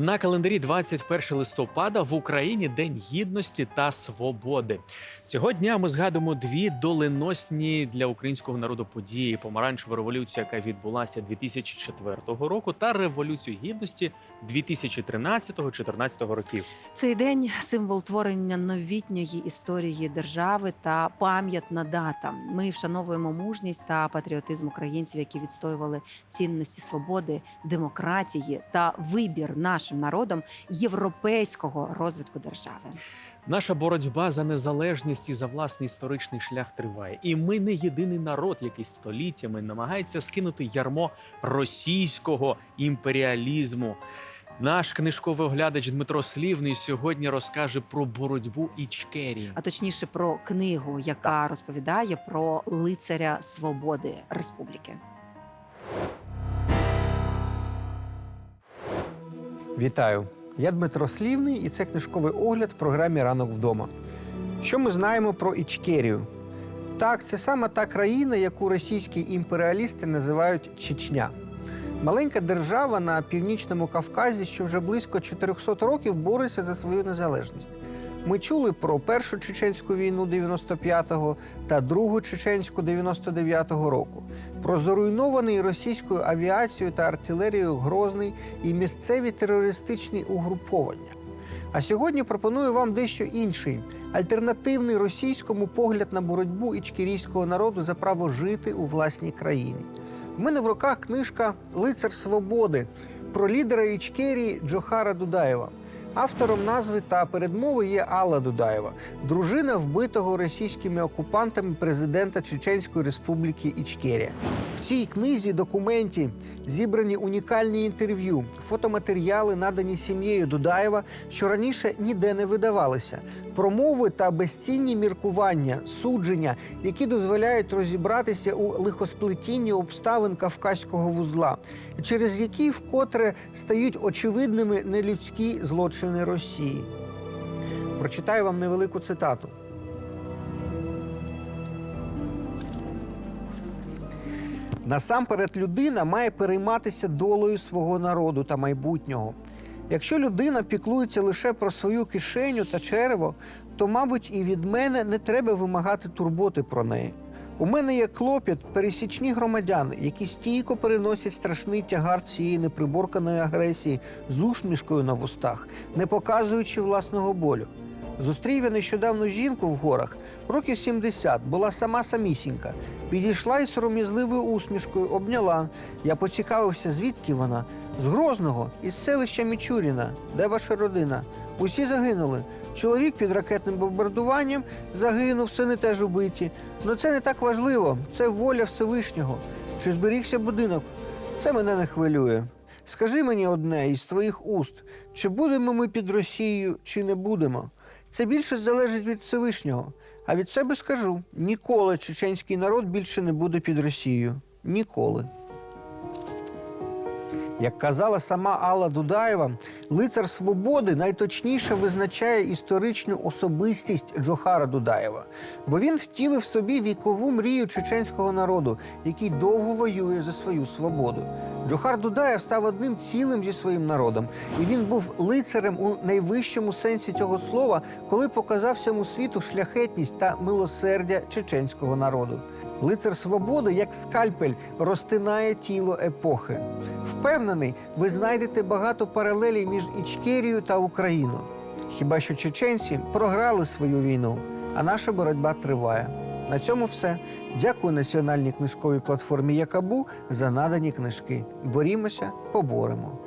На календарі 21 листопада в Україні День гідності та свободи. Цього дня ми згадуємо дві доленосні для українського народу події: помаранчеву революцію, яка відбулася 2004 року, та революцію гідності 2013-2014 років. Цей день символ творення новітньої історії держави та пам'ятна дата. Ми вшановуємо мужність та патріотизм українців, які відстоювали цінності свободи, демократії та вибір нашим народом європейського розвитку держави. Наша боротьба за незалежність і за власний історичний шлях триває. І ми не єдиний народ, який століттями намагається скинути ярмо російського імперіалізму. Наш книжковий оглядач Дмитро Слівний сьогодні розкаже про боротьбу Ічкерії. А точніше про книгу, яка розповідає про лицаря свободи республіки. Вітаю! Я Дмитро Слівний, і це книжковий огляд в програмі Ранок вдома. Що ми знаємо про Ічкерію? Так, це саме та країна, яку російські імперіалісти називають Чечня. Маленька держава на північному Кавказі, що вже близько 400 років бореться за свою незалежність. Ми чули про першу чеченську війну 95-го та другу чеченську 99-го року, про зруйнований російською авіацією та артилерією Грозний і місцеві терористичні угруповання. А сьогодні пропоную вам дещо інший альтернативний російському погляд на боротьбу ічкерійського народу за право жити у власній країні. У мене в руках книжка Лицар Свободи про лідера Ічкерії Джохара Дудаєва. Автором назви та передмови є Алла Дудаєва, дружина вбитого російськими окупантами президента Чеченської республіки Ічкерія. В цій книзі документі зібрані унікальні інтерв'ю, фотоматеріали, надані сім'єю Дудаєва, що раніше ніде не видавалися, промови та безцінні міркування, судження, які дозволяють розібратися у лихосплетінні обставин кавказького вузла, через які вкотре стають очевидними нелюдські злочини Росії. Прочитаю вам невелику цитату. Насамперед, людина має перейматися долею свого народу та майбутнього. Якщо людина піклується лише про свою кишеню та черево, то, мабуть, і від мене не треба вимагати турботи про неї. У мене є клопіт пересічні громадяни, які стійко переносять страшний тягар цієї неприборканої агресії з усмішкою на вустах, не показуючи власного болю. Зустрів я нещодавно жінку в горах, років 70, була сама самісінька. Підійшла із сором'язливою усмішкою, обняла. Я поцікавився, звідки вона? З Грозного, із селища Мічуріна. Де ваша родина? Усі загинули. Чоловік під ракетним бомбардуванням загинув, сини теж убиті. Ну це не так важливо. Це воля Всевишнього. Чи зберігся будинок? Це мене не хвилює. Скажи мені одне із твоїх уст: чи будемо ми під Росією, чи не будемо? Це більше залежить від Всевишнього. А від себе скажу: ніколи чеченський народ більше не буде під Росією. Ніколи. Як казала сама Алла Дудаєва, лицар свободи найточніше визначає історичну особистість Джохара Дудаєва, бо він втілив собі вікову мрію чеченського народу, який довго воює за свою свободу. Джохар Дудаєв став одним цілим зі своїм народом, і він був лицарем у найвищому сенсі цього слова, коли показав всьому світу шляхетність та милосердя чеченського народу. Лицар свободи, як скальпель, розтинає тіло епохи. Впевнений, ви знайдете багато паралелей між Ічкерією та Україною. Хіба що чеченці програли свою війну, а наша боротьба триває. На цьому все. Дякую національній книжковій платформі Якабу за надані книжки. Борімося, поборемо.